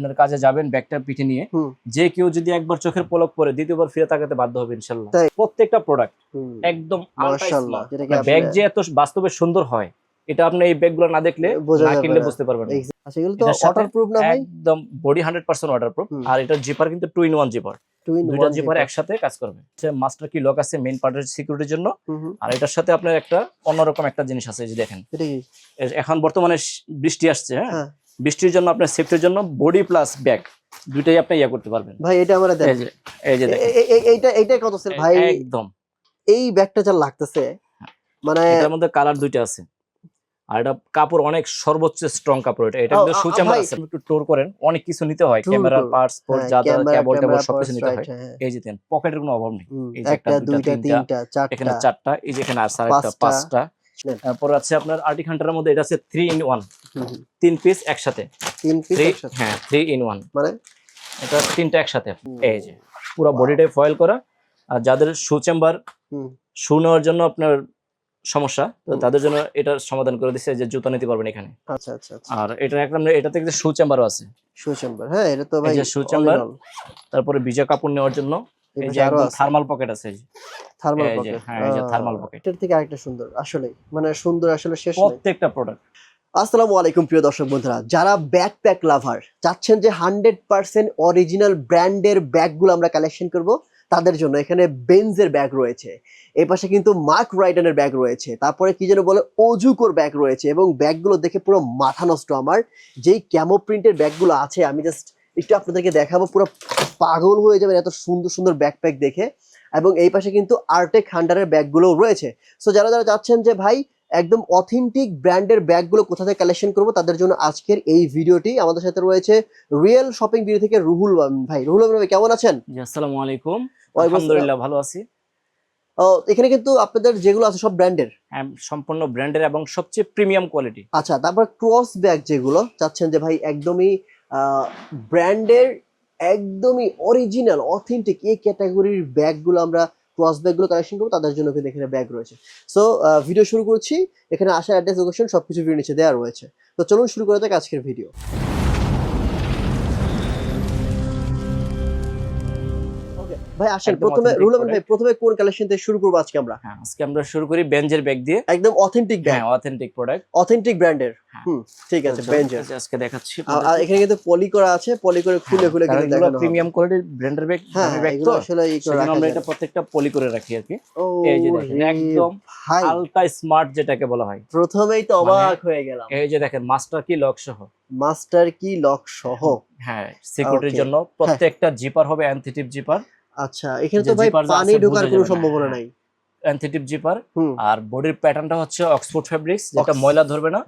আপনার কাজে যাবেন ব্যাগটা পিঠে নিয়ে যে কেউ যদি একবার চোখের পলক পরে দ্বিতীয়বার ফিরে তাকাতে বাধ্য হবে ইনশাল্লাহ। প্রত্যেকটা প্রোডাক্ট একদম ব্যাগ যে এত বাস্তবে সুন্দর হয় এটা আপনি এই ব্যাগগুলো না দেখলে না কিনলে বুঝতে পারবেন। আচ্ছা এগুলো তো এটার প্রুফ না ভাই? একদম বডি আর এটা জিপার কিন্তু টু ইন ওয়ান জিপার দুইটা জিপার একসাথে কাজ করবে। মাস্টার কি লক আছে মেইন পার্টের সিকিউরিটির জন্য। আর এটার সাথে আপনার একটা অন্যরকম একটা জিনিস আছে যে দেখেন। এখন বর্তমানে বৃষ্টি আসছে হ্যাঁ? হ্যাঁ। বৃষ্টির জন্য আপনার সেফটির জন্য বডি প্লাস ব্যাগ দুইটাই আপনি ইয়া করতে পারবেন। ভাই এটা আমরা দেখ এই যে দেখেন। এইটা এইটা কত সেল ভাই একদম। এই ব্যাগটা যা লাগতেছে মানে এটার মধ্যে কালার দুইটা আছে। আর এটা কাপড় অনেক সর্বোচ্চ স্ট্রং কাপড় এটা এটা কিন্তু আ- শু আ- চেম্বার ভাই- আছে একটু টোর করেন অনেক কিছু নিতে হয়। ক্যামেরা পার্টস পোর্ট হ্যাঁ, যা যা কেবল টেবল সবকিছু নিতে হয়। হ্যাঁ। এই যে দেন পকেটের কোনো অভাব নেই। এই যে একটা দুইটা, তিনটা, তিনটা এখানে চারটা চারটা এই যে এখানে আছে আরেকটা পাঁচটা। পাঁচটা। তারপর আছে আপনার আর্টিক হান্টারের মধ্যে এটা আছে three in one hmm, hmm. তিন পিস একসাথে। তিন পিস একসাথে? হ্যাঁ থ্রি ইন ওয়ান মানে? এটা তিনটা একসাথে। এই যে পুরো বডিটাই ফয়েল করা। আর যাদের শু চেম্বার। শু নেওয়ার জন্য আপনার সমস্যা তো তাদের জন্য এটার সমাধান করে দিচ্ছে যে জুতা নিতে পারবেন এখানে। আচ্ছা আচ্ছা আচ্ছা। আর এটা একদম এটা থেকে শু চেম্বারও আছে। শু চেম্বার হ্যাঁ এটা তো ভাই shoe chamber, তারপরে ভিজা কাপড় নেওয়ার জন্য এই যে থার্মাল পকেট আছে। থার্মাল পকেট হ্যাঁ, এই যে thermal pocket। এটার থেকে আরেকটা সুন্দর আসলে মানে সুন্দর আসলে শেষ প্রত্যেকটা প্রোডাক্ট আসসালামু আলাইকুম প্রিয় দর্শক বন্ধুরা, যারা ব্যাকপ্যাক লাভার চাচ্ছেন যে হান্ড্রেড পার্সেন্ট অরিজিনাল ব্র্যান্ডের ব্যাগগুলো আমরা কালেকশন করব, তাদের জন্য এখানে বেনজের ব্যাগ রয়েছে। এই পাশে কিন্তু মার্ক রাইডানের ব্যাগ রয়েছে। তারপরে কি যেন বলে অজুকোর ব্যাগ রয়েছে এবং ব্যাগগুলো দেখে পুরো মাথা নষ্ট আমার। যেই ক্যামো প্রিন্টের ব্যাগগুলো আছে, আমি জাস্ট একটু আপনাদেরকে দেখাবো, পুরো পাগল হয়ে যাবেন এত সুন্দর সুন্দর ব্যাকপ্যাক দেখে। এবং এই পাশে কিন্তু আর্টেক হান্ডারের ব্যাগগুলোও রয়েছে। সো যারা যারা চাচ্ছেন যে ভাই একদম অথেন্টিক ব্র্যান্ডের ব্যাগগুলো কোথা থেকে কালেকশন করব তাদের জন্য আজকের এই ভিডিওটি। আমাদের সাথে রয়েছে রিয়েল শপিং ভিডিও থেকে রুহুল ভাই। রুহুল ভাই কেমন আছেন? আসসালামু আলাইকুম। আলহামদুলিল্লাহ ভালো আছি। ও, এখানে কিন্তু আপনাদের যেগুলো আছে সব ব্র্যান্ডের হ্যাঁ, সম্পূর্ণ ব্র্যান্ডের এবং সবচেয়ে প্রিমিয়াম কোয়ালিটি আচ্ছা তারপর ক্রস ব্যাগ যেগুলো চাচ্ছেন যে ভাই একদমই ব্র্যান্ডের একদমই অরিজিনাল অথেন্টিক এই ক্যাটাগরির ব্যাগগুলো আমরা ক্রস ব্যাগগুলো কালেকশন করব, তাদের জন্য কিন্তু এখানে ব্যাগ রয়েছে। সো ভিডিও শুরু করছি। এখানে আসা অ্যাড্রেস লোকেশন সবকিছু ভিডিও নিচে দেওয়া রয়েছে। তো চলুন শুরু করা যাক আজকের ভিডিও ভাই আসেন প্রথমে রুল ভাই প্রথমে কোন কালেকশন থেকে শুরু করব আজকে আমরা? হ্যাঁ আজকে আমরা শুরু করি বেঞ্জের ব্যাগ দিয়ে। একদম অথেন্টিক হ্যাঁ অথেন্টিক প্রোডাক্ট অথেন্টিক ব্র্যান্ডের হ্যাঁ। হুম ঠিক আছে বেঞ্জের আজকে দেখাচ্ছি আর এখানে কিন্তু পলি করা আছে পলি করে খুলে খুলে কিন্তু দেখানো হবে। প্রিমিয়াম কোয়ালিটির ব্র্যান্ডের ব্যাগ হ্যাঁ ব্যাগ তো? আসলে ই করে আমরা এটা প্রত্যেকটা পলি করে রাখি আর কি। এই যে দেখেন, একদম আলট্রা স্মার্ট যেটাকে বলা হয়। প্রথমেই তো অবাক হয়ে গেলাম। এই যে দেখেন মাস্টার কি লক সহ। মাস্টার কি লক সহ। হ্যাঁ সিকিউরিটির জন্য প্রত্যেকটা জিপার হবে অ্যান্থিটিভ জিপার আচ্ছা এখানে তো ভাই পানি ঢোকার কোনো সম্ভাবনা। নাই। অ্যান্থিটিভ জিপার আর বডির প্যাটার্নটা হচ্ছে অক্সফোর্ড ফ্যাব্রিক্স যেটা ময়লা ধরবে না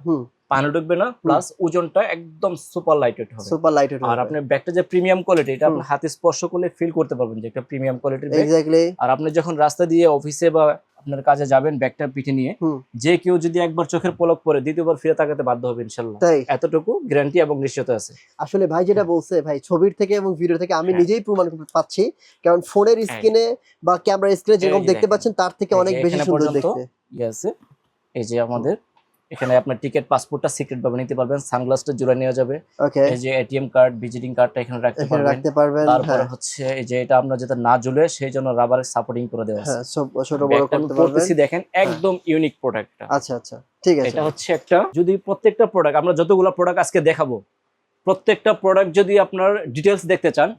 পানি ঢুকবে না প্লাস ওজনটা একদম সুপার লাইটেড হবে। সুপার লাইটেড আর আপনি ব্যাগটা যে প্রিমিয়াম কোয়ালিটি এটা আপনি হাতে স্পর্শ করলে ফিল করতে পারবেন যে একটা প্রিমিয়াম কোয়ালিটির ব্যাগ আর আপনি যখন রাস্তা দিয়ে অফিসে বা আপনার কাজে যাবেন ব্যাগটা পিঠে নিয়ে যে কেউ যদি একবার চোখের পলক পরে দ্বিতীয়বার ফিরে তাকাতে বাধ্য হবে ইনশাল্লাহ। তাই? এতটুকু গ্যারান্টি এবং নিশ্চয়তা আছে। আসলে ভাই যেটা বলছে ভাই ছবির থেকে এবং ভিডিও থেকে আমি হ্যাঁ। নিজেই প্রমাণ করতে পাচ্ছি কারণ ফোনের স্ক্রিনে বা ক্যামেরার স্ক্রিনে যেরকম দেখতে পাচ্ছেন তার থেকে অনেক বেশি সুন্দর দেখতে। ইয়ে আছে। এই যে আমাদের এখানে আপনার টিকিট পাসপোর্টটা সিক্রেট ভাবে নিতে পারবেন সানগ্লাসটা জোড়া নেওয়া যাবে। এই যে এটিএম কার্ড ভিজিটিং কার্ডটা এখানে রাখতে পারবেন। রাখতে পারবেন তারপরে হ্যাঁ। হচ্ছে এই যে এটা আপনার যাতে না ঝুলে সেই জন্য রাবারের সাপোর্টিং করে দেওয়া আছে। হ্যাঁ ছোট বড় করতে পারবেন। দেখেন একদম ইউনিক প্রোডাক্টটা আচ্ছা আচ্ছা ঠিক আছে। এটা হচ্ছে একটা যদি প্রত্যেকটা প্রোডাক্ট আমরা যতগুলো প্রোডাক্ট আজকে দেখাবো প্রত্যেকটা প্রোডাক্ট যদি আপনার ডিটেলস দেখতে চান।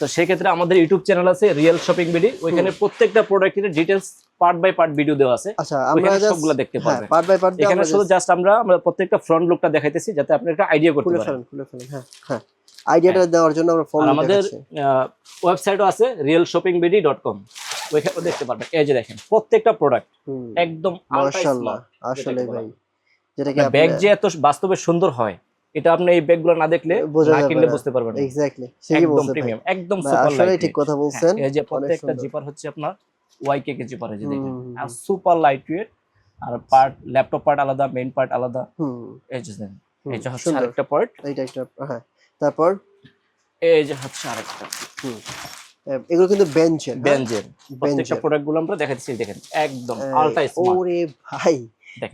তো সেক্ষেত্রে আমাদের ইউটিউব চ্যানেল আছে রিয়েল শপিং বিডি ওইখানে প্রত্যেকটা প্রোডাক্টের details part by part video দেওয়া আছে। আচ্ছা আমরা সবগুলো দেখতে হ্যাঁ পারবেন। পার্ট বাই পার্ট এখানে শুধু জাস্ট আমরা আমরা প্রত্যেকটা ফ্রন্ট লুকটা দেখাইতেছি যাতে আপনি একটা আইডিয়া করতে পারেন। খুলে ফেলেন হ্যাঁ হ্যাঁ। আইডিয়াটা দেওয়ার জন্য আমরা ফোন আমাদের ওয়েবসাইটও আছে real shopping BD dot com ওইখানে দেখতে পারবেন। এই যে দেখেন প্রত্যেকটা প্রোডাক্ট একদম মাশাআল্লাহ আসলে ভাই যেটাকে ব্যাগ যে এত বাস্তবে সুন্দর হয় এটা আপনি এই ব্যাগগুলো না দেখলে না কিনলে বুঝতে পারবেন না। এক্স্যাক্টলি একদম প্রিমিয়াম একদম সুপার আসলে ঠিক কথা বলছেন। এই যে প্রত্যেকটা জিপার হচ্ছে আপনার ওয়াই কে কে জিপার এই যে দেখেন। আর সুপার লাইট ওয়েট আর পার্ট ল্যাপটপ পার্ট আলাদা মেইন পার্ট আলাদা। হুম। এই যে দেখেন এই যে হচ্ছে আরেকটা পার্ট এইটা একটা হ্যাঁ। তারপর? এই যে হচ্ছে আরেকটা। হুম। এগুলো কিন্তু বেঞ্চের প্রত্যেকটা বেঞ্চের প্রোডাক্টগুলো আমরা দেখাচ্ছি দেখেন। একদম আলট্রা স্মার্ট ওরে ভাই।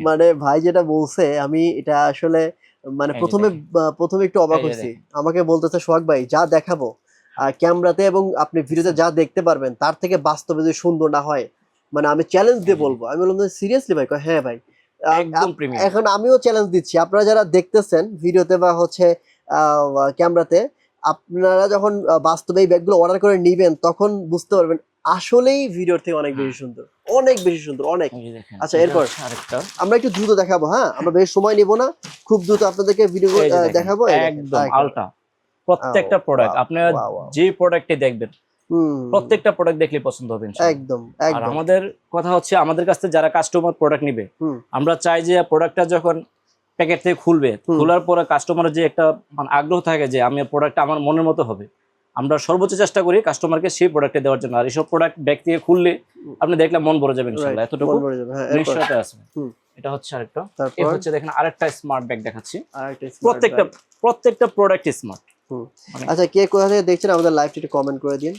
মানে ভাই যেটা বলছে আমি এটা আসলে মানে প্রথমে প্রথমে একটু অবাক এই হয়েছি। আমাকে বলতেছে সোহাগ ভাই যা দেখাবো ক্যামেরাতে এবং আপনি ভিডিওতে যা দেখতে পারবেন তার থেকে বাস্তবে যদি সুন্দর না হয় মানে আমি চ্যালেঞ্জ দিয়ে বলব। আমি বললাম সিরিয়াসলি ভাই? হ্যাঁ ভাই। এখন আমিও চ্যালেঞ্জ দিচ্ছি। আপনারা যারা দেখতেছেন ভিডিওতে বা হচ্ছে ক্যামেরাতে আপনারা যখন বাস্তবে এই ব্যাগগুলো অর্ডার করে নিবেন তখন বুঝতে পারবেন আসলেই ভিডিওর থেকে অনেক বেশি সুন্দর। অনেক বেশি সুন্দর অনেক। আচ্ছা, এরপর? আরেকটা। আমরা একটু দ্রুত দেখাবো হ্যাঁ? আমরা বেশি সময় নিব না। খুব দ্রুত আপনাদেরকে ভিডিও দেখাবো একদম আলটা প্রত্যেকটা প্রোডাক্ট আপনারা. যে প্রোডাক্টে দেখবেন প্রত্যেকটা প্রোডাক্ট দেখলে পছন্দ হবে একদম আর একদম। আমাদের কথা হচ্ছে আমাদের কাছ থেকে যারা কাস্টমার প্রোডাক্ট নিবে আমরা চাই যে প্রোডাক্টটা যখন প্যাকেট থেকে খুলবে খোলার পরে কাস্টমারের যে একটা মানে আগ্রহ থাকে যে আমি প্রোডাক্টটা আমার মনের মতো হবে। আমরা সর্বোচ্চ চেষ্টা করি কাস্টমারকে সেই প্রোডাক্টে দেওয়ার জন্য। আর এইসব প্রোডাক্ট ব্যাগ থেকে খুললে আপনি দেখলে মন ভরে যাবে ইনশাআল্লাহ। এতটুকু হ্যাঁ, নিশ্চয়তা আছে। এটা হচ্ছে আরেকটা। এই হচ্ছে দেখেন আরেকটা স্মার্ট ব্যাগ দেখাচ্ছি। প্রত্যেকটা প্রত্যেকটা প্রোডাক্ট স্মার্ট। মানে- আচ্ছা কে কোথা থেকে দেখছেন? আমাদের লাইভটা একটু কমেন্ট করে দিন।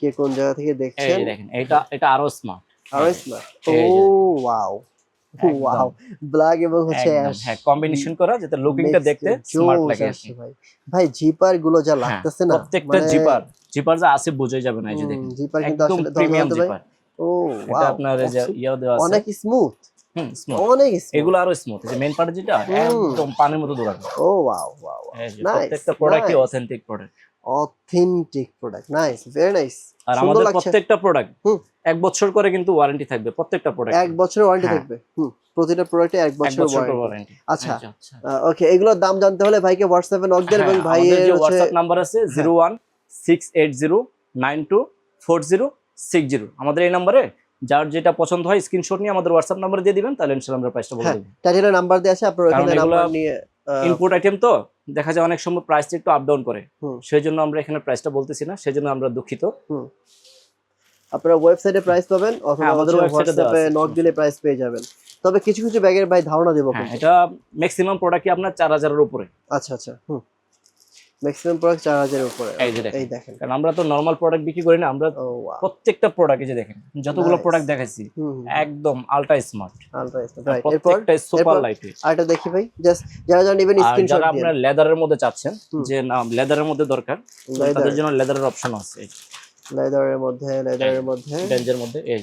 কে কোন জায়গা থেকে দেখছেন যে দেখেন এটা এটা আরও স্মার্ট আরও স্মার্ট ও ওয়াও। ওয়াও ব্ল্যাক এবং হচ্ছে হ্যাঁ কম্বিনেশন করা যাতে লুকিংটা দেখতে স্মার্ট লাগে। ভাই। ভাই জিপারগুলো যা হ্যাঁ, লাগতেছে না প্রত্যেকটা জিপার জিপার যা আছে বুঝাই যাবে না এই যে দেখেন। জিপার কিন্তু আসলে প্রিমিয়াম জিপার ও এটা আপনার যে ইয়া দেওয়া আছে। অনেক স্মুথ অনেক এগুলো আরও স্মুথ যে মেইন পার্ট যেটা। একদম পানির মতো দৌড়াবে ও ওয়াও ওয়াও প্রত্যেকটা প্রোডাক্টই authentic product authentic product nice very nice আর আমাদের প্রত্যেকটা প্রোডাক্ট এক বছর করে কিন্তু ওয়ারেন্টি থাকবে প্রত্যেকটা প্রোডাক্ট এক বছরের ওয়ারেন্টি হ্যাঁ। থাকবে। প্রতিটা প্রোডাক্টে এক বছর ওয়ারেন্টি আচ্ছা ওকে এগুলোর দাম জানতে হলে ভাইকে হোয়াটসঅ্যাপে নক দেন এবং ভাইয়ের হচ্ছে হোয়াটসঅ্যাপ নাম্বার আছে zero one six eight zero nine two four zero six zero. আমাদের এই নাম্বারে যার যেটা পছন্দ হয় স্ক্রিনশট নিয়ে আমাদের হোয়াটসঅ্যাপ নাম্বার দিয়ে দিবেন তাহলে ইনশাআল্লাহ আমরা প্রাইসটা বলে হ্যাঁ, দেবো। টাইটেলের নাম্বার দিয়ে আছে আপনার ওখানে নাম্বার নিয়ে ইনপুট আইটেম তো দেখা যায় অনেক সময় প্রাইসটা একটু আপ ডাউন করে। হুম। সেই জন্য আমরা এখানে প্রাইসটা বলতেছি না সেই জন্য আমরা দুঃখিত। আপনারা ওয়েবসাইটে প্রাইস পাবেন অথবা হ্যাঁ, আমাদের ওয়েবসাইটে হোয়াটসঅ্যাপে নক দিলে প্রাইস পেয়ে যাবেন। তবে কিছু কিছু ব্যাগের ভাই ধারণা দেবো হ্যাঁ এটা ম্যাক্সিমাম প্রোডাক্টই আপনার চার হাজারের উপরে। আচ্ছা আচ্ছা হুম। ম্যাক্সিমাম প্রোডাক্ট উপরে। এই যে দেখেন। কারণ আমরা তো নর্মাল প্রোডাক্ট বিক্রি করি না আমরা প্রত্যেকটা প্রোডাক্ট যে দেখেন যতগুলো প্রোডাক্ট দেখাইছি একদম আলট্রা স্মার্ট আলট্রা স্মার্ট এরপর? সুপার লাইট দেখি ভাই জাস্ট যারা যারা ইভেন স্ক্রিনশট যারা আপনারা আপনার লেদারের মধ্যে চাচ্ছেন যে না লেদারের মধ্যে দরকার তাদের জন্য লেদারের অপশন আছে। লেদারের মধ্যে লেদারের মধ্যে। রেঞ্জের মধ্যে এই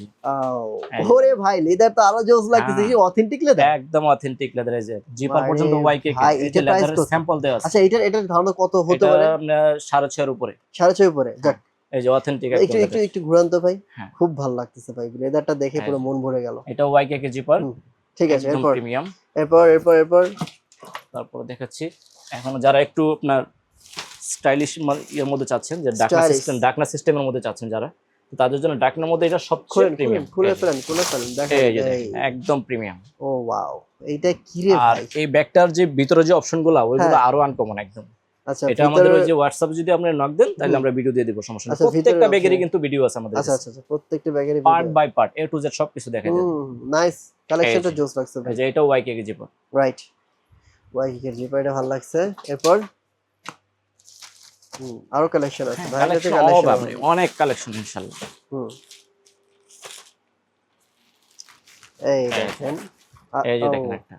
ওরে ভাই লেদার তো আরও জোস লাগতেছে। হ্যাঁ। কি অথেন্টিক লেদার? একদম অথেন্টিক লেদার এই যে। জিপার পর্যন্ত ওয়াইকে এটা লেদারের? স্যাম্পল দেওয়া আছে। আচ্ছা এটার এটার ধারণা কত হতে পারে? আপনার সাড়ে ছয়ের উপরে। সাড়ে ছয় উপরে যাক। এই যে অথেন্টিক একটু একটু একটু ঘুরান তো ভাই। হ্যাঁ। খুব ভালো লাগতেছে ভাই লেদারটা দেখে হ্যাঁ। পুরো মন ভরে গেল। এটা ওয়াইকে কে জিপার ঠিক আছে এরপর। প্রিমিয়াম এরপর এরপর এরপর। তারপর দেখাচ্ছি। এখন যারা একটু আপনার স্টাইলিশ ইয়ের মধ্যে চাচ্ছেন যে ডাকনা সিস্টেম ডাকনা সিস্টেমের মধ্যে চাচ্ছেন যারা। তাদের জন্য ডাকনার মধ্যে এটা সবচেয়ে প্রিমিয়াম খুলে ফেলেন খুলে ফেলেন দেখেন। একদম প্রিমিয়াম ও ওয়াও এইটা কি রে আর এই ব্যাগটার যে ভিতরে যে অপশনগুলো ওইগুলো হ্যাঁ। আরও আনকমন একদম। আচ্ছা এটা আমাদের ওই যে হোয়াটসঅ্যাপ যদি আপনি নক দেন তাহলে আমরা ভিডিও দিয়ে দিব সমস্যা নেই। আচ্ছা, প্রত্যেকটা ব্যাগেরই কিন্তু ভিডিও আছে আমাদের আচ্ছা আচ্ছা আচ্ছা প্রত্যেকটা ব্যাগেরই part by part A to Z সবকিছু দেখা যায় নাইস কালেকশনটা জোস লাগছে ভাই। যে এটা Y K zipper right Y কিকের জিপা এটা ভালো লাগছে। এরপর? আরও কালেকশন আছে ভাই এটাতে কালেকশন কালেকশন অনেক কালেকশন ইনশাআল্লাহ হুম। এই দেখেন। এই যে দেখেন একটা।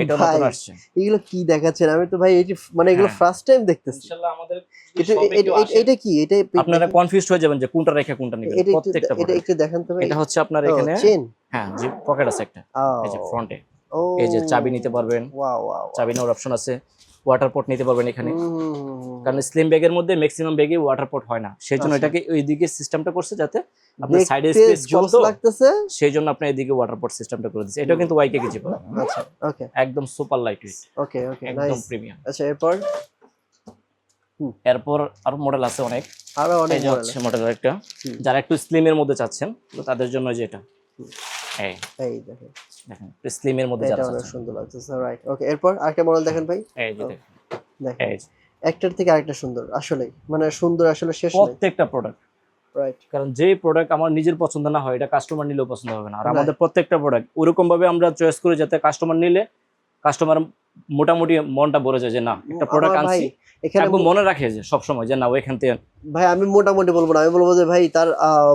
এটা নতুন আসছে। এগুলো কি দেখাচ্ছেন? আমি তো ভাই এই মানে এগুলো হ্যাঁ। ফার্স্ট টাইম দেখতেছি। ইনশাআল্লাহ আমাদের এটা কি? এটা আপনারা কনফিউজড হয়ে যাবেন যে কোনটা রেখে কোনটা নেবেন এটা একটু প্রত্যেকটা এটা একটু দেখান তো ভাই। এটা হচ্ছে আপনার এখানে চেন হ্যাঁ যে পকেট আছে একটা। এই যে ফ্রন্টে এই যে চাবি নিতে পারবেন। ওয়াও ওয়াও চাবি নেওয়ার অপশন আছে। ওয়াটার পট নিতে পারবেন এখানে। কারণ স্লিম ব্যাগের মধ্যে ম্যাক্সিমাম ব্যাগে ওয়াটার পট হয় না। সেই জন্য আচ্ছা। এটাকে ওই দিকে সিস্টেমটা করছে যাতে আপনার সাইডে স্পেস কম তো লাগতেছে? সেই জন্য আপনি এদিকে ওয়াটার পট সিস্টেমটা করে দিচ্ছে। এটাও কিন্তু ওয়াইকে কেজি পাবেন আচ্ছা ওকে একদম super light weight okay okay একদম প্রিমিয়াম আচ্ছা এরপর? এরপর আরও মডেল আছে অনেক। আরও অনেক মডেল হচ্ছে মডেল একটা যারা একটু স্লিমের মধ্যে চাচ্ছেন তো তাদের জন্য যে এটা। হুম। এই। এই দেখেন। দেখেন স্লিমের মধ্যে যারা অনেক সুন্দর লাগতেছে রাইট ওকে এরপর আরেকটা মডেল দেখেন ভাই। এই যে দেখেন। দেখেন। এই একটার থেকে আরেকটা সুন্দর আসলে মানে সুন্দর আসলে শেষ নাই। প্রত্যেকটা প্রোডাক্ট রাইট কারণ যে প্রোডাক্ট আমার নিজের পছন্দ না হয় এটা কাস্টমার নিলেও পছন্দ হবে না। আর আমাদের প্রত্যেকটা প্রোডাক্ট ওরকম ভাবে আমরা চয়েস করি যাতে কাস্টমার নিলে কাস্টমার মোটামুটি মনটা ভরে যায় যে না একটা প্রোডাক্ট আনছি এখানে মনে রাখে যে সবসময় যে না ওইখান থেকে ভাই আমি মোটামুটি বলব না আমি বলব যে ভাই তার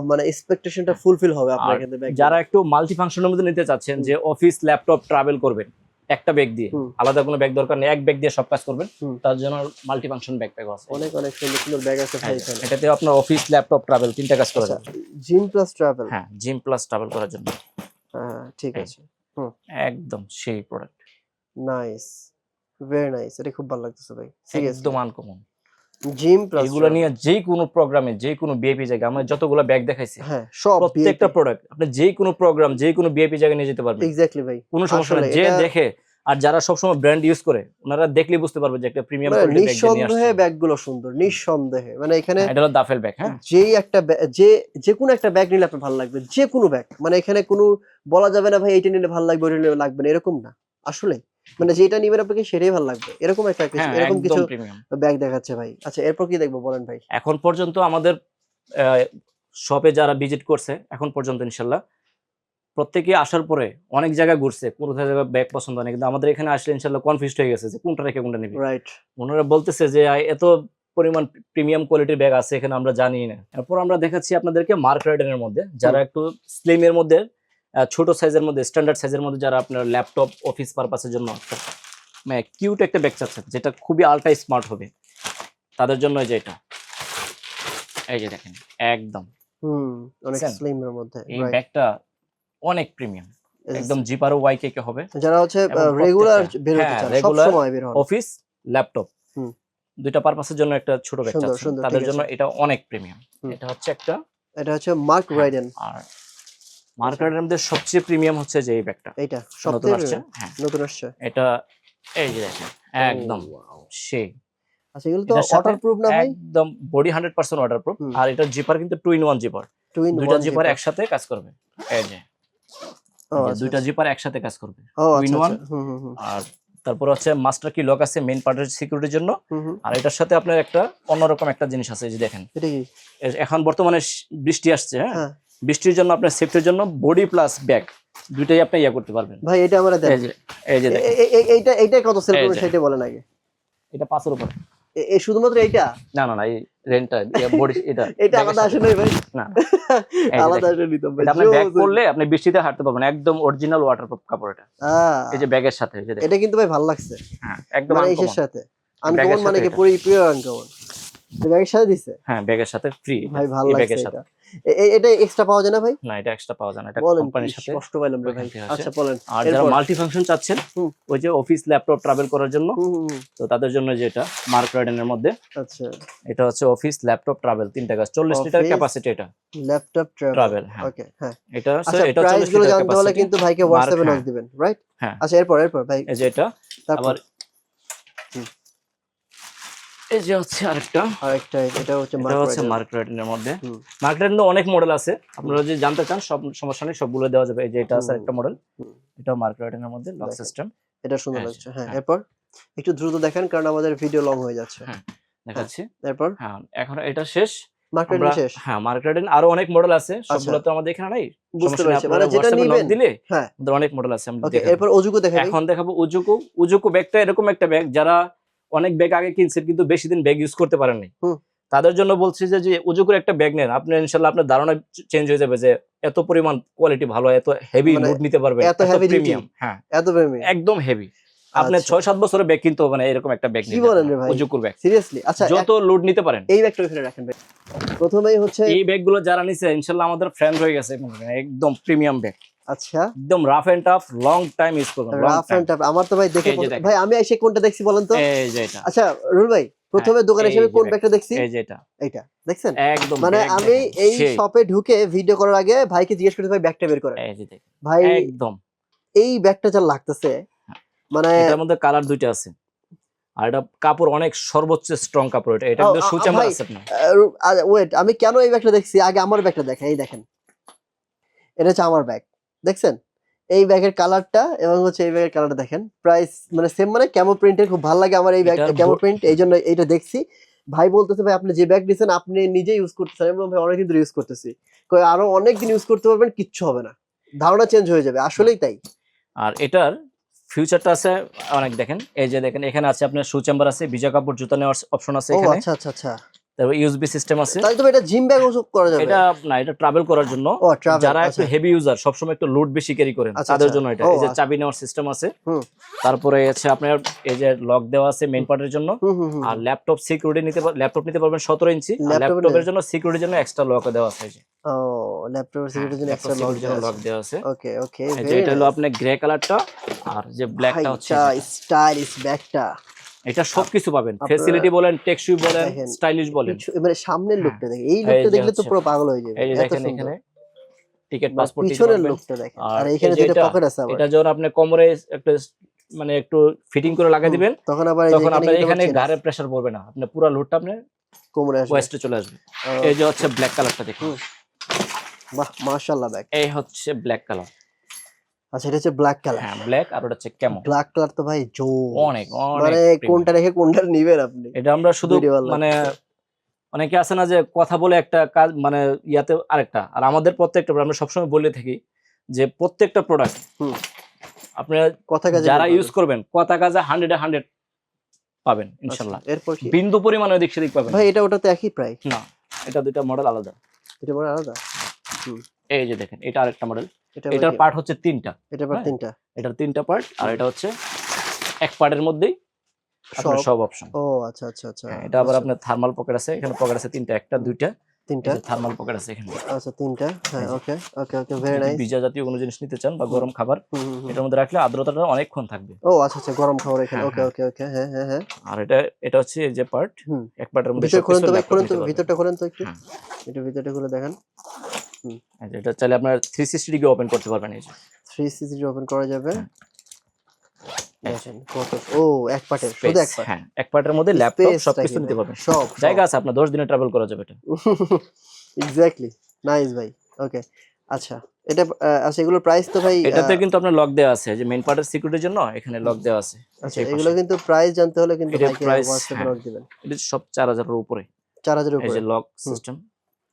মানে এক্সপেকটেশনটা ফুলফিল হবে আপনার এখান থেকে যারা একটু মাল্টি ফাংশনের মধ্যে নিতে চাচ্ছেন যে অফিস ল্যাপটপ ট্রাভেল করবেন একটা ব্যাগ দিয়ে আলাদা কোনো ব্যাগ দরকার নেই এক ব্যাগ দিয়ে সব কাজ করবেন তার জন্য মাল্টি ফাংশন ব্যাগ প্যাক আছে। অনেক অনেক সুন্দর সুন্দর ব্যাগ আছে ভাই হ্যাঁ, এটাতে আপনার অফিস ল্যাপটপ ট্রাভেল তিনটা কাজ করা যাবে। জিম প্লাস ট্রাভেল হ্যাঁ জিম প্লাস ট্রাভেল করার জন্য। হ্যাঁ ঠিক এই। আছে। একদম সেই প্রোডাক্ট নাইস ভেরি নাইস এটা খুব ভালো লাগতেছে ভাই। একদম আনকমন জিম প্লাস এগুলো নিয়ে যে কোনো প্রোগ্রামে যে কোনো বিএপি জায়গায় আমরা যতগুলো ব্যাগ দেখাইছি হ্যাঁ সব প্রত্যেকটা প্রোডাক্ট আপনি যে কোনো প্রোগ্রাম যে কোনো বিএপি জায়গায় নিয়ে যেতে পারবেন। এক্স্যাক্টলি ভাই। কোনো সমস্যা নেই যে দেখে আর যারা সবসময় ব্র্যান্ড ইউজ করে ওনারা দেখলেই বুঝতে পারবে যে একটা প্রিমিয়াম মানে কোয়ালিটি ব্যাগ নিঃসন্দেহে ব্যাগগুলো সুন্দর নিঃসন্দেহে। মানে এখানে হ্যাঁ, এটা হলো দাফেল ব্যাগ হ্যাঁ। যেই একটা যে যে কোনো একটা ব্যাগ নিলে আপনার ভালো লাগবে যে কোনো ব্যাগ মানে এখানে কোনো বলা যাবে না ভাই এটা নিলে ভালো লাগবে ওইটা নিলে লাগবে না এরকম না। আসলে মানে যেটা নিবেন আপনাকে সেটাই ভালো লাগবে। এরকম একটা কিছু হ্যাঁ এরকম কিছু ব্যাগ দেখাচ্ছে ভাই। আচ্ছা এরপর কি দেখব বলেন ভাই? এখন পর্যন্ত আমাদের শপে যারা ভিজিট করছে এখন পর্যন্ত ইনশাল্লাহ প্রত্যেকে আসার পরে অনেক জায়গায় ঘুরছে কোন জায়গায় ব্যাগ পছন্দ হয় কিন্তু আমাদের এখানে আসলে ইনশাল্লাহ কনফিউজ হয়ে গেছে যে কোনটা রেখে কোনটা নিবে। রাইট ওনারা বলতেছে যে এত পরিমাণ প্রিমিয়াম কোয়ালিটির ব্যাগ আছে এখানে আমরা জানি না। এরপর আমরা দেখাচ্ছি আপনাদেরকে মার্ক রাইডেনের মধ্যে যারা একটু স্লিমের মধ্যে ছোট সাইজের মধ্যে স্ট্যান্ডার্ড সাইজের মধ্যে যারা আপনার ল্যাপটপ অফিস পারপাসের জন্য মানে কিউট একটা ব্যাগ চাচ্ছেন যেটা খুবই আলট্রা স্মার্ট হবে তাদের জন্য এই যে এটা। এই যে দেখেন একদম। হুম অনেক বুঝছেন? স্লিমের মধ্যে এই ব্যাগটা অনেক প্রিমিয়াম. একদম জিপারও ওয়াই কে হবে। যারা হচ্ছে রেগুলার বের হতে হ্যাঁ, চান সব সময় বের হন। Office laptop hmm. দুইটা পারপাসের জন্য একটা ছোট ব্যাগ তাদের জন্য এটা অনেক প্রিমিয়াম এটা হচ্ছে একটা এটা হচ্ছে মার্ক হ্যাঁ, রাইডেন আর মার্কেটের মধ্যে সবচেয়ে প্রিমিয়াম হচ্ছে যে এই ব্যাগটা। এইটা নতুন আসছে? হ্যাঁ। নতুন আসছে? এটা এই যে দেখেন একদম সেই আচ্ছা এগুলো তো না ভাই? একদম বডি আর এটা জিপার কিন্তু টু ইন ওয়ান জিপার দুইটা জিপার একসাথে কাজ করবে। এই যে। ও এই যে দুইটা জিপার একসাথে কাজ করবে। ও twin আচ্ছা? আচ্ছা। আর তারপর হচ্ছে মাস্টার কি লক আছে মেইন পার্টের সিকিউরিটির জন্য। আর এটার সাথে আপনার একটা অন্যরকম একটা জিনিস আছে যে দেখেন। এটা এখন বর্তমানে বৃষ্টি আসছে হ্যাঁ? হ্যাঁ। বৃষ্টির জন্য আপনার সেফটির জন্য বডি প্লাস ব্যাগ দুইটাই আপনি ইয়া করতে পারবেন। ভাই এটা আমরা দেখ। এই যে এই দেখেন। এইটা এইটা কত সেল এই করবে। সেটা বলেন আগে। এটা পাঁচের উপর। এ- এ শুধুমাত্র এইটা? না না না এই রেন্টটা বডি এটা। এটা আলাদা আসে নাই ভাই। না এই আলাদা দেখেন, আসে নিতাম ভাই আপনি ব্যাগ। করলে আপনি বৃষ্টিতে হাঁটতে পারবেন একদম অরিজিনাল ওয়াটারপ্রুফ কাপড় এটা। এই যে ব্যাগের সাথে এই যে এটা কিন্তু ভাই ভালো লাগছে। হ্যাঁ একদম মানে। ইসের সাথে। আনকমন মানে কি। পুরো পিওর আনকমন ব্যাগের সাথে দিছে? হ্যাঁ ব্যাগের সাথে ফ্রি ভাই ভালো লাগছে ব্যাগের এ- এটা এক্সট্রা পাওয়া যায় না ভাই? না এটা এক্সট্রা পাওয়া যায় না এটা বলেন কোম্পানির সাথে কষ্ট পাইলাম রে ভাই। আচ্ছা বলেন। আর যারা? মাল্টি ফাংশন চাচ্ছেন ওই যে অফিস ল্যাপটপ ট্রাভেল করার জন্য তো তাদের জন্য যেটা মার্ক রাইডেনের মধ্যে আচ্ছা। এটা হচ্ছে অফিস ল্যাপটপ ট্রাভেল তিনটা গাছ চল্লিশ লিটার ক্যাপাসিটি এটা। ল্যাপটপ ট্রাভেল হ্যাঁ। ওকে হ্যাঁ। এটা আচ্ছা এটা প্রাইসগুলো লিটার জানতে হলে ক্যাপাসিটি কিন্তু ভাইকে হোয়াটসঅ্যাপে নক। দিবেন রাইট হ্যাঁ। আচ্ছা এরপর এরপর ভাই। এই যে এটা তারপর। এই যে হচ্ছে আরেকটা। আরেকটা এটা হচ্ছে এটা হচ্ছে মধ্যে। অনেক মডেল আছে। আপনারা যদি জানতে চান সব সমস্যা নেই সবগুলো দেওয়া যাবে। এই যে এটা আছে। একটা মডেল মধ্যে লক সিস্টেম এটা সুন্দর হ্যাঁ, লাগছে। হ্যাঁ হ্যাঁ। এরপর একটু দ্রুত দেখেন কারণ আমাদের ভিডিও লং হয়ে যাচ্ছে। হ্যাঁ। দেখাচ্ছি। এরপর? হ্যাঁ এখন এটা শেষ। শেষ? হ্যাঁ মার্ক রাইডেন আরও অনেক মডেল আছে। সবগুলো তো আমাদের এখানে নাই। বুঝতে পেরেছি। মানে যেটা নিবেন। দিলে হ্যাঁ। অনেক মডেল আছে আমরা। এরপর অজুকো দেখে এখন দেখাবো উজুকু উজুকু ব্যাগটা এরকম একটা ব্যাগ যারা অনেক ব্যাগ আগে কিনছেন কিন্তু বেশি দিন ব্যাগ ইউজ করতে পারেননি। তাদের জন্য বলছি যে যে উজুকুর একটা ব্যাগ নেন। আপনি ইনশাল্লাহ আপনার ধারণা চেঞ্জ হয়ে যাবে যে এত পরিমাণ কোয়ালিটি ভালো এত হেভি মানে লোড নিতে পারবে এত duty? প্রিমিয়াম হ্যাঁ। এত একদম হেভি আপনি আচ্ছা। ছয় সাত বছরের ব্যাগ কিনতে হবে না এরকম একটা ব্যাগ কি বলেন ভাই? উজুকুর ব্যাগ সিরিয়াসলি আচ্ছা যত লোড নিতে পারেন। এই ব্যাগটা ওখানে রাখেন ভাই। প্রথমেই হচ্ছে এই ব্যাগগুলো যারা নিছে ইনশাল্লাহ আমাদের ফ্রেন্ড হয়ে গেছে একদম প্রিমিয়াম ব্যাগ আচ্ছা। একদম rough and tough long time use করবেন রাফ এন্ড টাফ আমার তো ভাই দেখে। ভাই আমি এসে কোনটা দেখছি বলেন তো? এই যে এটা। আচ্ছা রুল ভাই প্রথমে দোকানে এই হিসেবে কোন ব্যাগটা দেখছি? এই যে এটা। এইটা দেখছেন? একদম মানে আমি এই শপে ঢুকে ভিডিও করার আগে ভাইকে জিজ্ঞেস করতে ভাই ব্যাগটা বের করেন। এই যে ভাই একদম। এই ব্যাগটা যা লাগতেছে মানে এটার মধ্যে কালার দুইটা আছে। আর এটা কাপড় অনেক সর্বোচ্চ স্ট্রং কাপড় এটা এটা কিন্তু আ- সু আ- চেম্বার ভাই, আছে আপনার ওয়েট আমি কেন এই ব্যাগটা দেখছি? আগে আমার ব্যাগটা দেখেন এই দেখেন। এটা হচ্ছে আমার ব্যাগ দেখছেন? এই ব্যাগের কালারটা এবং হচ্ছে এই ব্যাগের কালারটা দেখেন। প্রাইস মানে সেম মানে ক্যামো প্রিন্টের খুব ভালো লাগে আমার এই ব্যাগটা ক্যামো প্রিন্ট এই জন্য এইটা দেখছি। ভাই বলতেছে ভাই আপনি যে ব্যাগ দিয়েছেন আপনি নিজে ইউজ করতেছেন। বললাম, ভাই অনেকদিন ধরে ইউজ করতেছি। কই আরও অনেক দিন ইউজ করতে পারবেন কিচ্ছু হবে না। ধারণা চেঞ্জ হয়ে যাবে। আসলেই তাই। আর এটার ফিউচারটা আছে অনেক দেখেন। এই যে দেখেন এখানে আছে আপনার সু চেম্বার আছে ভিজা কাপড় জুতা নেওয়ার অপশন আছে এখানে। আচ্ছা আচ্ছা আচ্ছা। তারপর ইউএসবি সিস্টেম আছে। তাহলে তো এটা জিম ব্যাগ করা যাবে। এটা না এটা ট্রাভেল করার জন্য। যারা একটু হেভি ইউজার সবসময় একটু লোড বেশি ক্যারি করেন আচ্ছা, তাদের আচ্ছা। জন্য এটা। এই যে আচ্ছা। চাবি নেওয়ার সিস্টেম আছে। তারপরে আছে আপনার এই যে লক দেওয়া আছে মেইন পার্টের জন্য। আর ল্যাপটপ সিকিউরিটি নিতে ল্যাপটপ নিতে পারবেন সতেরো ইঞ্চি Laptop ল্যাপটপের জন্য সিকিউরিটির জন্য এক্সট্রা লক দেওয়া আছে ও ল্যাপটপের সিকিউরিটির জন্য এক্সট্রা লক জন্য লক দেওয়া আছে। ওকে ওকে এটা হলো আপনার গ্রে কালারটা আর যে ব্ল্যাকটা হচ্ছে স্টাইলিশ ব্যাগটা এটা সবকিছু পাবেন। ফেসিলিটি বলেন টেকসই বলেন স্টাইলিশ বলেন। মানে সামনের হ্যাঁ। লুকটা দেখেন এই লুকটা দেখলে তো পুরো পাগল হয়ে যাবে এই দেখেন এখানে টিকিট বা পাসপোর্ট পিছনের লুকটা দেখেন আর এখানে যেটা পকেট আছে আবার। এটা যখন আপনি কোমরে একটা মানে একটু ফিটিং করে হুম, দিবেন তখন আবার তখন আপনার এখানে ঘাড়ে প্রেসার পড়বে না। আপনি পুরো লোডটা আপনি কোমরে আসবে। ওয়েস্টে চলে আসবে। এই যে হচ্ছে ব্ল্যাক কালারটা দেখুন। বাহ মাশাআল্লাহ ব্যাগ এই হচ্ছে ব্ল্যাক কালার আচ্ছা এটা হচ্ছে ব্ল্যাক কালার হ্যাঁ ব্ল্যাক আর ওটা হচ্ছে কেমন ব্ল্যাক কালার তো ভাই জো অনেক মানে কোনটা রেখে কোনটা নিবেন আপনি? এটা আমরা শুধু মানে অনেকে আছে না যে কথা বলে একটা কাজ মানে ইয়াতে আরেকটা। আর আমাদের প্রত্যেকটা আমরা সবসময় বলে থাকি যে প্রত্যেকটা প্রোডাক্ট হুম। আপনারা কথা কাজে যারা ইউজ করবেন কথা কাজে হান্ড্রেড হান্ড্রেড পাবেন ইনশাল্লাহ। আচ্ছা, এরপর বিন্দু পরিমাণ ওদিক সেদিক পাবেন। ভাই এটা ওটাতে একই প্রাইস না এটা দুইটা মডেল আলাদা। এটা বড় আলাদা? এই যে দেখেন এটা আরেকটা মডেল এটা এটার পার্ট হচ্ছে তিনটা এটা আবার হ্যাঁ, তিনটা। এটার তিনটা পার্ট আর এটা হচ্ছে এক পার্টের মধ্যেই আপনার সব অপশন ও আচ্ছা আচ্ছা আচ্ছা। এটা আবার আচ্ছা, আপনার থার্মাল পকেট আছে এখানে পকেট আছে তিনটা একটা দুইটা। তিনটা? থার্মাল পকেট আছে এখানে। আচ্ছা তিনটা। হ্যাঁ ওকে ওকে ওকে ভেরি নাইস ভিজা জাতীয় কোনো জিনিস নিতে চান বা গরম খাবার এটার মধ্যে রাখলে আর্দ্রতাটা অনেকক্ষণ থাকবে। ও আচ্ছা আচ্ছা গরম খাবার এখানে। হ্যাঁ, ওকে হ্যাঁ। ওকে ওকে হ্যাঁ হ্যাঁ হ্যাঁ। আর এটা এটা হচ্ছে এই যে পার্ট। এক পার্টের মধ্যে তো খোলেন তো ভিতরটা খোলেন তো একটু। হ্যাঁ। ভিতরটা খুলে দেখেন। এই যে এটা চাইলে আপনার থ্রি সিক্সটি ডিগ্রি ওপেন করতে পারবেন এই যে। থ্রি সিসি ওপেন করা যাবে। হ্যাঁ। ও এক পার্টের শুধু এক পার্ট হ্যাঁ এক পার্টের মধ্যে ল্যাপটপ সবকিছু নিতে পারবেন। সব জায়গা আছে আপনার দশ দিনে ট্রাভেল করা যাবে এটা। এক্স্যাক্টলি নাইস ভাই ওকে আচ্ছা এটা আচ্ছা এগুলোর প্রাইস তো ভাই এটাতে কিন্তু আপনার লক দেওয়া আছে যে মেইন পার্টের সিকিউরিটির জন্য এখানে লক দেওয়া আছে। আচ্ছা এগুলো কিন্তু প্রাইস জানতে হলে কিন্তু ভাইকে হোয়াটসঅ্যাপে হ্যাঁ। দিবেন। এটা সব চার হাজারের উপরে। চার হাজারের এই উপরে। যে লক সিস্টেম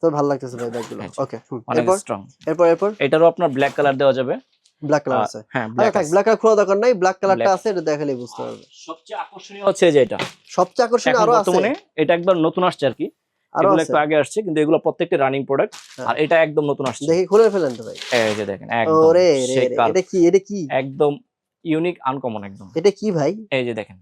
তো ভালো লাগতেছে ভাই ব্যাগগুলো ওকে অনেক স্ট্রং এরপর এরপর? এটারও আপনার ব্ল্যাক কালার দেওয়া যাবে। ব্ল্যাক কালার আছে। হ্যাঁ ব্ল্যাক ব্ল্যাক কালার খোলা দরকার নাই। ব্ল্যাক কালারটা। আছে এটা দেখালেই বুঝতে পারবে। সবচেয়ে আকর্ষণীয় হচ্ছে যে এটা। সবচেয়ে আকর্ষণীয় আরও আছে? বর্তমানে এটা একবার নতুন আসছে আর কি। আরও এগুলো একটু আগে আসছে কিন্তু এগুলো প্রত্যেকটা রানিং প্রোডাক্ট হ্যাঁ। আর এটা একদম নতুন আসছে। দেখি খুলে ফেলেন তো ভাই। এই যে দেখেন একদম ওরে এটা কি এটা কি? একদম ইউনিক আনকমন একদম। এটা কি ভাই? এই যে দেখেন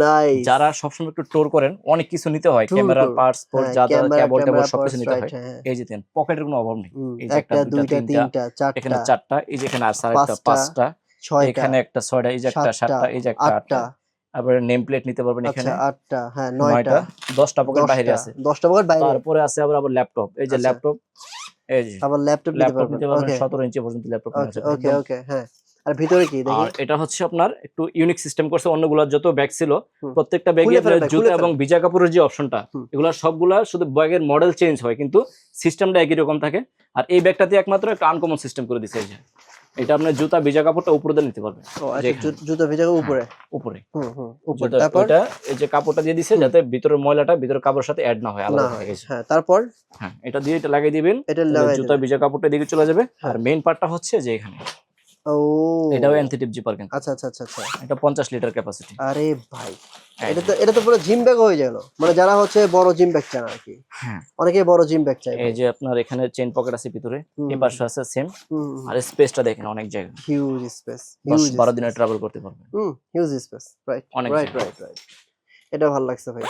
নাইস যারা সবসময় একটু টোর করেন অনেক কিছু নিতে হয়। করো। পার্টস পোর্ট যা যা কেবল টেবল সবকিছু নিতে হয়। হ্যাঁ। এই যে দেন পকেটের কোনো অভাব নেই। এই যে একটা, দুইটা, তিনটা, তিনটা এখানে চারটা চারটা এই যে এখানে আর একটা পাঁচটা, ছয়টা এখানে একটা ছয়টা এই যে একটা সাতটা, এই যে একটা আটটা। আবার নেম প্লেট নিতে পারবেন এখানে। আচ্ছা আটটা হ্যাঁ নয়টা। দশটা পকেট বাইরে আছে। দশটা পকেট বাইরে। তারপরে আছে আবার আবার ল্যাপটপ এই যে আচ্ছা। ল্যাপটপ এই যে আবার ল্যাপটপ নিতে পারবেন। নিতে পারবেন ওকে সতেরো ইঞ্চি পর্যন্ত ল্যাপটপ ওকে ওকে ওকে হ্যাঁ। আর ভিতরে কি? দেখি। আর এটা হচ্ছে আপনার একটু ইউনিক সিস্টেম করছে অন্যগুলোর যত ব্যাগ ছিল প্রত্যেকটা ব্যাগে জুতা এবং ভিজা কাপড়ের যে অপশনটা। এগুলো সবগুলা শুধু ব্যাগের মডেল চেঞ্জ হয় কিন্তু সিস্টেমটা একই রকম থাকে। আর এই ব্যাগটাতে একমাত্র একটা আনকমন সিস্টেম করে দিছে এই যে। এটা আপনার জুতা ভিজা কাপড়টা উপরে দিয়ে নিতে পারবেন। ও আচ্ছা যেখানে। ভিজা উপরে? উপরে। হুম উপরে। জুতা- তারপর? ওইটা এই যে কাপড়টা দিয়ে দিছে যাতে ভিতরের ময়লাটা ভিতরের কাপড়ের সাথে অ্যাড না হয় আলাদা হয়ে গেছে। হ্যাঁ তারপর? হ্যাঁ এটা দিয়ে এটা লাগিয়ে দিবেন। এটা জুতা। ভিজা কাপড়টা দিকে চলে যাবে। হ্যাঁ। আর মেইন পার্টটা হচ্ছে যে এখানে। এটাও অ্যান্থিটিভ জিপার কিন্তু। আচ্ছা আচ্ছা আচ্ছা আচ্ছা। এটা পঞ্চাশ লিটার ক্যাপাসিটি আরে ভাই এটা তো এটা তো পুরো জিম ব্যাগ হয়ে গেল। মানে যারা হচ্ছে বড় জিম ব্যাগ আর কি হ্যাঁ। বড় জিম ব্যাগ এই যে আপনার এখানে চেন পকেট আছে ভিতরে এই পাশে আছে সেম হুম আর স্পেসটা দেখেন অনেক জায়গা হিউজ স্পেস হিউজ ট্রাভেল করতে পারবেন। হুম huge space right right right right এটা ভালো লাগছে ভাই।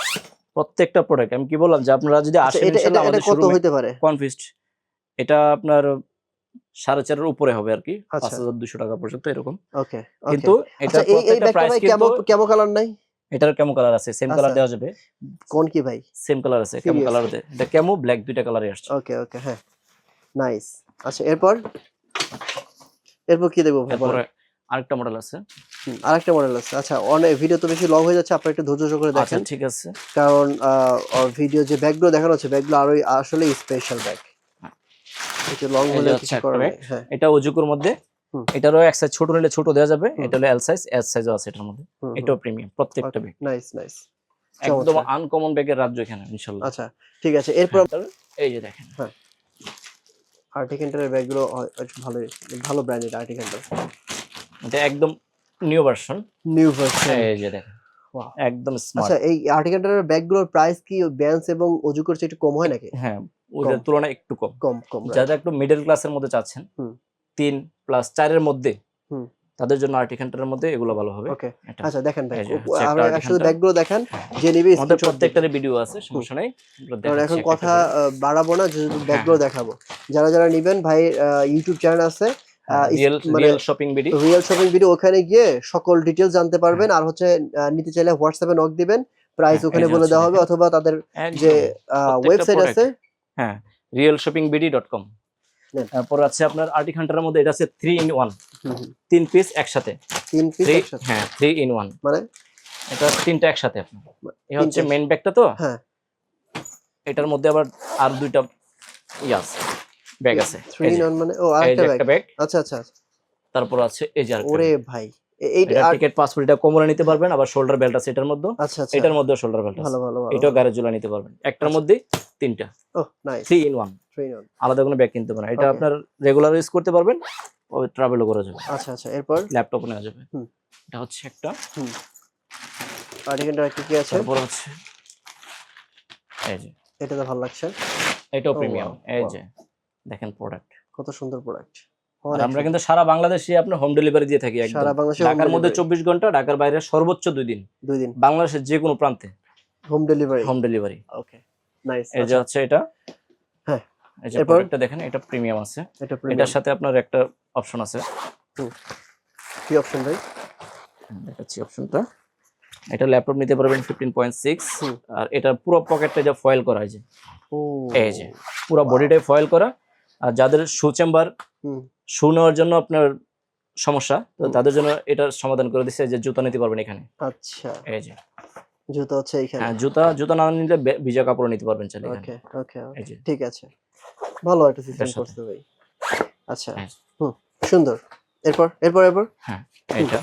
প্রত্যেকটা প্রোডাক্ট আমি কি বললাম যে আপনারা যদি আচ্ছা, আসেন এটা এটা ইনশাআল্লাহ আমাদের কত শোরুমে পারে? কনফিস্ট এটা আপনার সাড়ে চারের উপরে হবে আর কি আচ্ছা। পাঁচ হাজার দুশো টাকা পর্যন্ত এরকম। ওকে কিন্তু আচ্ছা এটা কেমন কালার নাই? এটার কেমন কালার আছে সেম কালার আচ্ছা। দেওয়া যাবে। কোন কি ভাই? সেম কালার আছে কেমন? কালার এটা কেমন ব্ল্যাক দুইটা কালারই আসছে। ওকে ওকে হ্যাঁ। নাইস আচ্ছা এরপর? এরপর কি দেখব বলেন। আরেকটা মডেল আছে। আরেকটা মডেল আছে। আচ্ছা অনেক ভিডিও তো বেশি লং হয়ে যাচ্ছে আপনারা একটু ধৈর্য সহকারে আচ্ছা দেখেন। ঠিক আছে। কারণ ভিডিও যে ব্যাগগুলো দেখানো হচ্ছে ব্যাগগুলো আরও আসলে স্পেশাল ব্যাগ হ্যাঁ। লং হলে কিছু হ্যাঁ। এটা ওজুকুর মধ্যে এটারও এক সাইজ ছোট নিলে ছোট দেওয়া যাবে এটা হলো এল সাইজ এস সাইজও আছে এটার মধ্যে। এটাও প্রিমিয়াম প্রত্যেকটা ব্যাগ। নাইস নাইস একদম আনকমন ব্যাগের রাজ্য এখানে ইনশাল্লাহ। আচ্ছা ঠিক আছে এরপর এই যে দেখেন। আর্টিকেন্টারের ব্যাগগুলো হয়- ভালোই ভালো ব্র্যান্ডেড আর্টিকেন্টার এটা একদম নিউ ভার্সন নিউ ভার্সন এই যে দেখেন। একদম স্মার্ট আচ্ছা এই আর্টিকেলটার ব্যাগগুলোর প্রাইস কি ব্যান্স এবং অজু করছে একটু কম হয় নাকি? হ্যাঁ কম। তুলনায় একটু কম। কম কম যারা একটু মিডল ক্লাসের মধ্যে চাচ্ছেন তিন প্লাস চারের মধ্যে তাদের জন্য আর্টিকেন্টারের মধ্যে এগুলো ভালো হবে। ওকে আচ্ছা দেখেন টা। ব্যাগগুলো দেখেন। যে নিবে আমাদের screenshot ভিডিও আছে সমস্যা নাই। এখন কথা বাড়াবো না যদি হ্যাঁ। ব্যাগগুলো দেখাবো। যারা যারা নিবেন ভাই ইউটিউব চ্যানেল আছে real shopping BD real shopping video ওখানে গিয়ে সকল ডিটেলস জানতে পারবেন। আর হচ্ছে নিতে চাইলে হোয়াটসঅ্যাপে নক দিবেন। প্রাইস হ্যাঁ, ওখানে বলে দেওয়া হবে অথবা তাদের যে ওয়েবসাইট আছে হ্যাঁ real shopping BD dot com তারপর আছে আপনার আর্টিক হান্টারের মধ্যে এটা আছে থ্রি ইন ওয়ান। তিন পিস একসাথে। তিন পিস হ্যাঁ থ্রি ইন ওয়ান মানে? এটা তিনটা একসাথে আপনার। এই হচ্ছে মেইন ব্যাগটা তো? হ্যাঁ। এটার মধ্যে আবার আর দুইটা ইয়ে আছে ব্যাগ আছে। থ্রি ইন মানে ও আরেকটা ব্যাগ আচ্ছা আচ্ছা আচ্ছা। তারপর আছে এই যে ওরে ভাই। টিকেট পাসপোর্ট এটা কোমরে নিতে পারবেন আবার শোল্ডার বেল্ট আছে এটার মধ্যে আচ্ছা আচ্ছা। এটার মধ্যে শোল্ডার বেল্ট ভালো ভালো এটাও গাড়ি নিতে পারবেন। একটার আচ্ছা। মধ্যে তিনটা। থ্রি ইন ওয়ান আলাদা কোনো ব্যাগ কিনতে পারেন এটা আপনার রেগুলার ইউজ করতে পারবেন ট্রাভেলও করা যাবে। আচ্ছা আচ্ছা এরপর? ল্যাপটপ নেওয়া যাবে। এটা হচ্ছে একটা। আর্টিকেলটা কি কি আছে? তারপর হচ্ছে এই যে। এটা তো ভালো লাগছে। এটাও প্রিমিয়াম এই যে দেখেন প্রোডাক্ট কত সুন্দর প্রোডাক্ট আমরা কিন্তু সারা বাংলাদেশে আপনার হোম ডেলিভারি দিয়ে থাকি একদম। সারা বাংলাদেশে ঢাকার মধ্যে। চব্বিশ ঘণ্টা ঢাকার বাইরে সর্বোচ্চ দুই দিন। দুই দিন। বাংলাদেশের যে কোনো প্রান্তে। Home delivery home delivery okay nice এই যে হচ্ছে এটা। হ্যাঁ। এই যে প্রোডাক্টটা দেখেন এটা প্রিমিয়াম আছে। এটা এটার সাথে আপনার একটা অপশন আছে। কি অপশন ভাই? দেখাচ্ছি অপশনটা এটা ল্যাপটপ নিতে পারবেন ফিফটিন পয়েন্ট সিক্স। আর এটা পুরো পকেটটা যা ফয়েল করা হয় যে। ও এই যে পুরো বডিটাই ফয়েল করা। আর যাদের শু চেম্বার হুম। শু নেওয়ার জন্য আপনার সমস্যা তো তাদের জন্য এটা সমাধান করে দিচ্ছে যে জুতা নিতে পারবেন এখানে। আচ্ছা। এই যে। জুতো হচ্ছে এইখানে। হ্যাঁ জুতা জুতা না নিলে ভিজা কাপড় নিতে পারবেন এখানে। ওকে ওকে ঠিক আছে। ভালো একটা সিস্টেম। করতে ভাই। আচ্ছা। হ্যাঁ। হুম সুন্দর। এরপর এরপর এরপর? হ্যাঁ এটা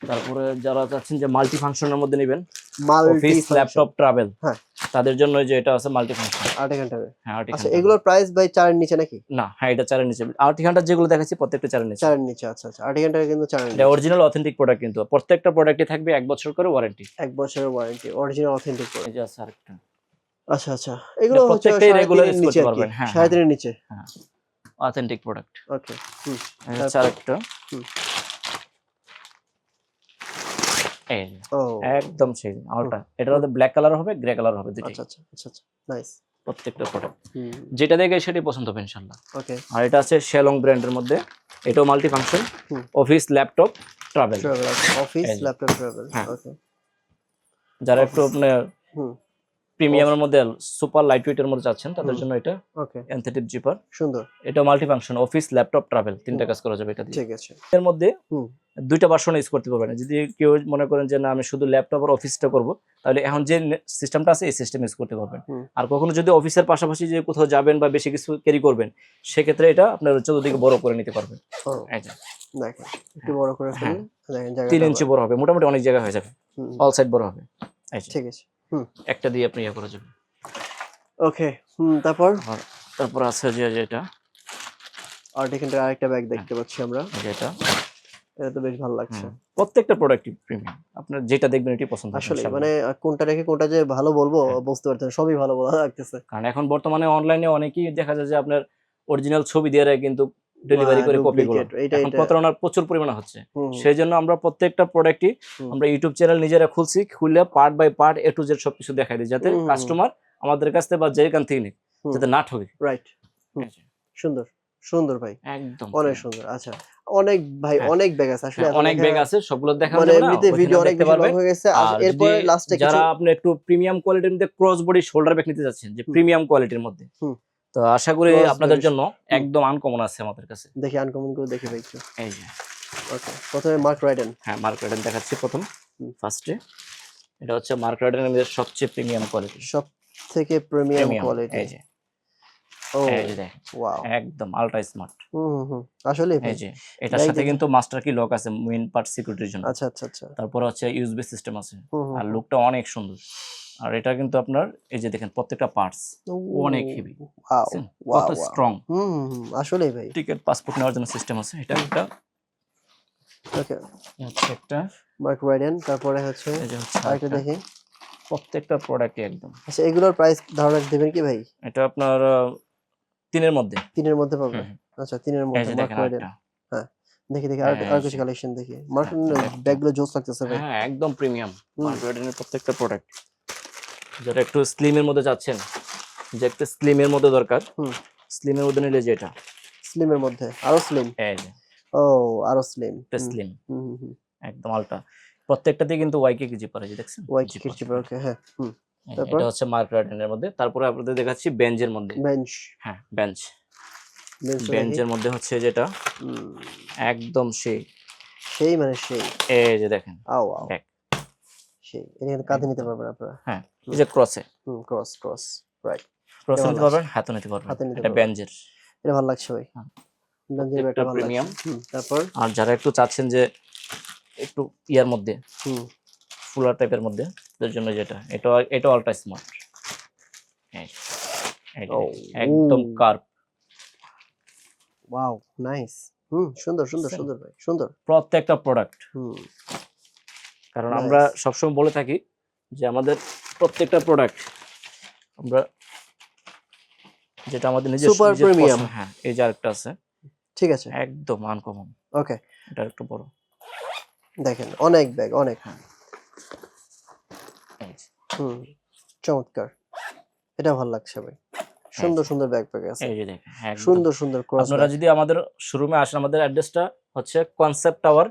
তারপরে যারা চাচ্ছেন যে মাল্টি ফাংশনের মধ্যে নেবেন মাল্টি ল্যাপটপ ট্রাভেল হ্যাঁ। তাদের জন্য এই যে এটা আছে মাল্টি ফাংশন আট ঘন্টাবে হ্যাঁ আর্টিক আচ্ছা এগুলোর প্রাইস ভাই চারের নিচে নাকি? না হ্যাঁ এটা চারের নিচে। আর্টিক হান্টার যেগুলো দেখাচ্ছি প্রত্যেকটা চারের নিচে। চারের নিচে আচ্ছা আচ্ছা আট ঘন্টায় কিন্তু এটা নিচে। অরিজিনাল অথেন্টিক প্রোডাক্ট কিন্তু। প্রত্যেকটা প্রোডাক্টে থাকবে এক বছর করে ওয়ারেন্টি এক বছরের ওয়ারেন্টি অরিজিনাল অথেন্টিক এই যে আছে আরেকটা। আচ্ছা আচ্ছা এগুলো হচ্ছে প্রত্যেকটাই use নিচে করতে পারবেন, হ্যাঁ, সাড়ে তিনের নিচে। হ্যাঁ অথেন্টিক প্রোডাক্ট ওকে হুম এই হচ্ছে আরেকটা হুম। এই একদম সেই আলটা এটার মধ্যে ব্ল্যাক কালার হবে গ্রে কালার হবে দুটো আচ্ছা আচ্ছা আচ্ছা আচ্ছা নাইস প্রত্যেকটা প্রোডাক্ট যেটা দেখে সেটাই পছন্দ হবে ইনশাল্লাহ ওকে আর এটা আছে শেলং ব্র্যান্ডের মধ্যে। এটাও multi function office laptop travel office laptop travel. Okay যারা একটু আপনার প্রিমিয়ামের মধ্যে সুপার লাইট ওয়েটের মধ্যে যাচ্ছেন তাদের জন্য এটা ওকে এনথেটিভ জিপার সুন্দর। এটা multi function office laptop travel তিনটা কাজ করা যাবে এটা দিয়ে। ঠিক আছে। এর মধ্যে দুইটা ভার্সন ইউজ করতে পারবেন। যদি কেউ মনে করেন যে না আমি শুধু ল্যাপটপ আর অফিসটা করব তাহলে এখন যে সিস্টেমটা আছে এই সিস্টেম ইউজ করতে পারবেন। আর কখনো যদি অফিসের পাশাপাশি যে কোথাও যাবেন বা বেশি কিছু ক্যারি করবেন সেক্ষেত্রে এটা আপনার চতুর্দিকে বড় করে নিতে পারবেন। দেখেন একটু বড় করে হ্যাঁ। তিন ইঞ্চি বড়। হবে মোটামুটি অনেক জায়গা হয়ে যাবে। অল সাইড বড় হবে। ঠিক আছে। একটা দিয়ে আপনি ইয়ে করা যাবে ওকে হুম তারপর? তারপর আছে যে যেটা। আর্টিকেলটার আরেকটা ব্যাগ দেখতে পাচ্ছি আমরা। যেটা এটা। তো বেশ ভালো লাগছে। প্রত্যেকটা প্রোডাক্টই প্রিমিয়াম আপনার যেটা দেখবেন এটি পছন্দ আসলে মানে কোনটা রেখে কোনটা যে ভালো বলব হ্যাঁ। বুঝতে পারছেন সবই ভালো বলা লাগতেছে। কারণ এখন বর্তমানে অনলাইনে অনেকেই দেখা যায় যে আপনার অরিজিনাল ছবি দিয়ে কিন্তু ডেলিভারি করে কপি গুলো। এখন প্রতারণার প্রচুর পরিমাণে হচ্ছে। সেই জন্য আমরা প্রত্যেকটা প্রোডাক্টই আমরা ইউটিউব চ্যানেল নিজেরা খুলছি খুলে part by part A to Z সবকিছু দেখাই দিই যাতে কাস্টমার আমাদের কাছ থেকে বা যেখান থেকে নিক যাতে না ঠকে রাইট সুন্দর সুন্দর ভাই। একদম অনেক সুন্দর আচ্ছা। অনেক ভাই হ্যাঁ। অনেক ব্যাগ আছে আসলে হ্যাঁ, অনেক ব্যাগ আছে সবগুলো দেখা মানে যাবে না এমনিতে ভিডিও অনেক হয়ে গেছে আর লাস্টে যারা আপনি একটু প্রিমিয়াম কোয়ালিটির মধ্যে ক্রস বডি শোল্ডার ব্যাগ নিতে যাচ্ছেন যে প্রিমিয়াম কোয়ালিটির মধ্যে। তো আশা করি আপনাদের জন্য একদম আনকমন আছে আমাদের কাছে। দেখি আনকমন করে দেখি ভাই একটু এই যে। ওকে প্রথমে মার্ক রাইডেন হ্যাঁ মার্ক রাইডেন দেখাচ্ছি প্রথম। ফার্স্টে এটা হচ্ছে মার্ক রাইডেনের সবচেয়ে প্রিমিয়াম কোয়ালিটি সব থেকে প্রিমিয়াম কোয়ালিটি এই যে। ও এই যে ওয়াও একদম আলট্রা স্মার্ট হুম হুম, আসলে এই যে এটার সাথে কিন্তু মাস্টার কি লক আছে মেইন পার্ট সিকিউরিটির জন্য। আচ্ছা আচ্ছা আচ্ছা। তারপর হচ্ছে ইউএসবি সিস্টেম আছে। আর লুকটা অনেক সুন্দর। আর এটা কিন্তু আপনার এই যে দেখেন প্রত্যেকটা পার্টস অনেক ওয়াও কত স্ট্রং আসলে ভাই। টিকিট পাসপোর্ট নেওয়ার জন্য সিস্টেম আছে। এটা একটা। ওকে। হচ্ছে একটা। মার্ক রাইডেন তারপরে হচ্ছে এই যে হচ্ছে আরেকটা। দেখি। প্রত্যেকটা প্রোডাক্টই একদম। আচ্ছা এগুলোর প্রাইস ধারণা দেবেন কি ভাই? এটা আপনার তিনের মধ্যে। তিনের মধ্যে পাবে হুম, হুম। আচ্ছা তিনের মধ্যে মার্ক রাইডেন আরেকটা। দেখি দেখি আর হ্যাঁ, আর কিছু কালেকশন দেখি। মার্ক। ব্যাগগুলো জোস লাগতেছে ভাই। হ্যাঁ একদম প্রিমিয়াম। মার্কেটের প্রত্যেকটা প্রোডাক্ট যারা একটু স্লিমের মধ্যে যাচ্ছেন যে একটা স্লিমের মধ্যে দরকার। হুম। স্লিমের মধ্যে নিলে যেটা স্লিমের মধ্যে। আরও স্লিম? ও আরও স্লিম। স্লিম। একদম আলটা প্রত্যেকটাতে কিন্তু ওয়াইকে কেজি পড়ে যে দেখছেন? Y zipper. কিরচিপার ওকে হ্যাঁ? এটা হচ্ছে মার্ক রাইডেনের মধ্যে। তারপরে আপনাদের দেখাচ্ছি বেঞ্জের মধ্যে। বেঞ্চ। হ্যাঁ বেঞ্চ। বেঞ্চ বেঞ্চের মধ্যে হচ্ছে যেটা? একদম সেই। সেই মানে সেই। এই যে দেখেন। আও আও। Back. সেই এটা কাঁধে নিতে পারবেন আপনারা। হ্যাঁ এই যে ক্রসে হুম ক্রস ক্রস রাইট ক্রসে নিতে পারবেন হাতে নিতে পারবেন। হাতে নিতে এটা পারবেন। বেঞ্জের এটা ভালো লাগছে ভাই। ব্যাগটা ভালো premium। তারপর? আর যারা একটু চাচ্ছেন যে একটু ইয়ার মধ্যে হুম। ফুলার টাইপের মধ্যে তাদের জন্য যেটা এটা এটা অল্ট্রা স্মার্ট একদম। কার্ভ ওয়াও নাইস হুম সুন্দর সুন্দর সুন্দর ভাই সুন্দর। প্রত্যেকটা প্রোডাক্ট হুম। কারণ আমরা সবসময় বলে থাকি যে আমাদের প্রত্যেকটা প্রোডাক্ট আমরা যেটা আমাদের নিজের Super premium. হ্যাঁ এই যে আরেকটা আছে। ঠিক আছে। একদম আনকমন ওকে এটা একটু বড়। দেখেন অনেক ব্যাগ অনেক। এই যে, হুম চমৎকার। এটা ভালো লাগছে ভাই। সুন্দর সুন্দর ব্যাগ প্যাক আছে। এই যে দেখেন একদম। সুন্দর সুন্দর ক্রস আপনারা যদি আমাদের শোরুমে আসেন আমাদের অ্যাড্রেসটা হচ্ছে concept tower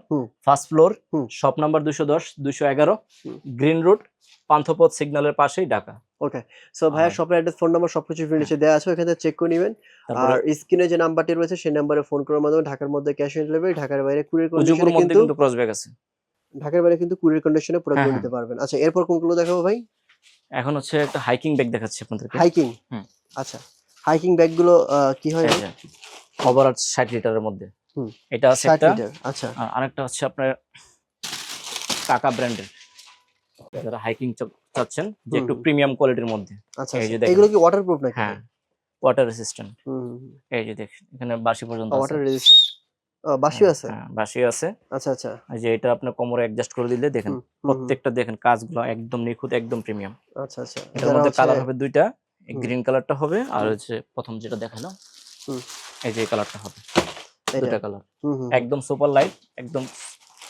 first floor hmm. Shop number দুশো দশ দুশো এগারো। গ্রিন রোড পান্থপথ সিগন্যালের পাশেই ঢাকা। ওকে সো ভাইয়া হ্যাঁ। শপের অ্যাড্রেস ফোন নাম্বার সবকিছু নিচে দেওয়া আছে ওখানে চেক করে নেবেন। আর স্ক্রিনে যে নাম্বারটি রয়েছে সেই নাম্বারে ফোন করার মাধ্যমে ঢাকার মধ্যে ক্যাশ অন ডেলিভারি ঢাকার বাইরে কুরিয়ার কন্ডিশনে কিন্তু ক্রস ব্যাগ আছে। ঢাকার বাইরে কিন্তু কুরিয়ার কন্ডিশনে প্রোডাক্ট হ্যাঁ, নিতে পারবেন। আচ্ছা এরপর কোনগুলো দেখাবো ভাই? এখন হচ্ছে একটা হাইকিং ব্যাগ দেখাচ্ছি আপনাদেরকে। Hiking hmm. আচ্ছা হাইকিং ব্যাগগুলো আহ, কি হয় ভাই? ওভার ষাট লিটারের মধ্যে হুম। এটা আছে একটা আচ্ছা আর আরেকটা হচ্ছে আপনার টাকা ব্র্যান্ডের যারা হাইকিং চাচ্ছেন যে একটু প্রিমিয়াম কোয়ালিটির মধ্যে আচ্ছা এই যে আচ্ছা। দেখেন। এগুলো কি ওয়াটারপ্রুফ নাকি হ্যাঁ ওয়াটার রেসিস্ট্যান্ট হুম এই যে দেখেন এখানে বাসি পর্যন্ত আছে। ওয়াটার রেজিস্ট্যান্ট বাসিও আছে হ্যাঁ, বাসি আছে আচ্ছা আচ্ছা এই যে এটা আপনার কোমরে অ্যাডজাস্ট করে দিলে দেখেন। প্রত্যেকটা দেখেন কাজগুলো একদম নিখুঁত একদম প্রিমিয়াম আচ্ছা আচ্ছা এটার মধ্যে কালার হবে দুইটা। গ্রিন কালারটা হবে আর হচ্ছে প্রথম যেটা দেখালাম। এই যে কালারটা হবে। দুটা কালার। একদম সুপার লাইট একদম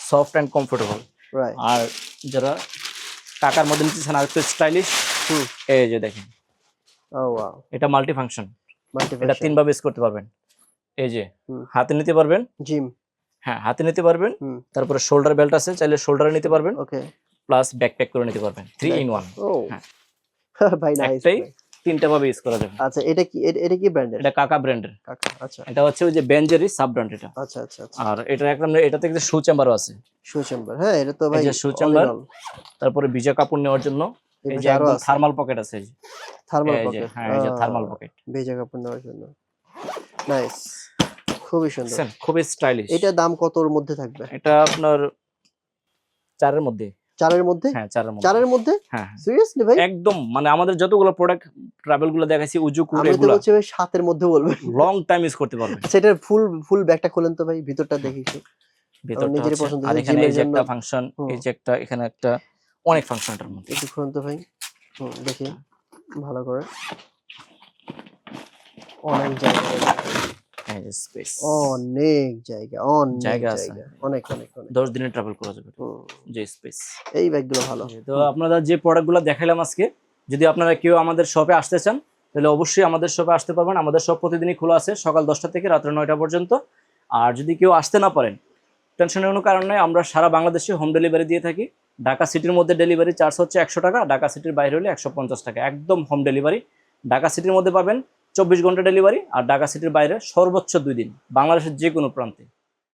সফট অ্যান্ড কমফোর্টেবল রাইট আর যারা টাকার মধ্যে নিতেছেন আর একটু স্টাইলিশ হুম। এই যে দেখেন। ও ওয়াও এটা মাল্টি ফাংশন এটা মাল্টিফাংশন তিন ভাবে ইউজ করতে পারবেন। এই যে হাতে নিতে পারবেন। জিম। হ্যাঁ হাতে নিতে পারবেন। তারপরে শোল্ডার বেল্ট আছে চাইলে শোল্ডারে নিতে পারবেন। ওকে প্লাস ব্যাকপ্যাক করে নিতে পারবেন। থ্রি ইন ওয়ান ও হ্যাঁ। ভাই নাইস তিনটা ভাবে ইউজ করা যাবে। আচ্ছা এটা কি এটা- কি ব্র্যান্ডের এটা কাকা ব্র্যান্ডের কাকা আচ্ছা। এটা হচ্ছে ওই যে বেঞ্জেরি সাব ব্র্যান্ড এটা। আচ্ছা আচ্ছা আচ্ছা। আর এটা একদম এটা থেকে শু চেম্বারও আছে। শু চেম্বার হ্যাঁ এটা তো ভাই যে shoe chamber, তারপরে ভিজা কাপড় নেওয়ার জন্য এই যে থার্মাল পকেট আছে। থার্মাল পকেট হ্যাঁ এই যে থার্মাল পকেট ভেজা কাপড় নেওয়ার জন্য। নাইস খুবই সুন্দর। খুবই স্টাইলিশ এটা দাম কতর মধ্যে থাকবে? এটা আপনার চারের মধ্যে। চারের মধ্যে? হ্যাঁ চারের মধ্যে। চারের মধ্যে? হ্যাঁ হ্যাঁ। সিরিয়াসলি ভাই? একদম মানে আমাদের যতগুলো প্রোডাক্ট ট্রাভেলগুলো দেখাইছি উজুকুর আমি তো এগুলো বলছি ভাই সাতের মধ্যে বলবেন লং টাইম ইউজ করতে পারবে আচ্ছা এটার ফুল ফুল ব্যাগটা খোলেন তো ভাই ভিতরটা দেখি একটু। ভিতরটা পছন্দ আর এখানে এই যে একটা ফাংশন এই যে একটা এখানে একটা অনেক ফাংশন এটার মধ্যে। একটু খুলুন তো ভাই। হুম দেখি। ভালো করে। অনেক জায়গা স্পেস অনেক জায়গা অনেক জায়গা আছে। জায়গা অনেক অনেক অনেক। দশ দিনে ট্রাভেল করা যাবে যে স্পেস এই ব্যাগগুলো ভালো। তো আপনারা যে প্রোডাক্টগুলো দেখাইলাম আজকে যদি আপনারা কেউ আমাদের শপে আসতে চান তাহলে অবশ্যই আমাদের শপে আসতে পারবেন। আমাদের শপ প্রতিদিনই খোলা আছে সকাল দশটা থেকে রাত্রে নয়টা পর্যন্ত। আর যদি কেউ আসতে না পারেন টেনশনের কোনো কারণ নেই আমরা সারা বাংলাদেশে হোম ডেলিভারি দিয়ে থাকি। ঢাকা সিটির মধ্যে ডেলিভারি চার্জ হচ্ছে একশো টাকা ঢাকা সিটির বাইরে হলে একশো পঞ্চাশ টাকা। একদম হোম ডেলিভারি ঢাকা সিটির মধ্যে পাবেন চব্বিশ ঘণ্টা ডেলিভারি আর ঢাকা সিটির বাইরে সর্বোচ্চ দুই দিন বাংলাদেশের যে কোনো প্রান্তে।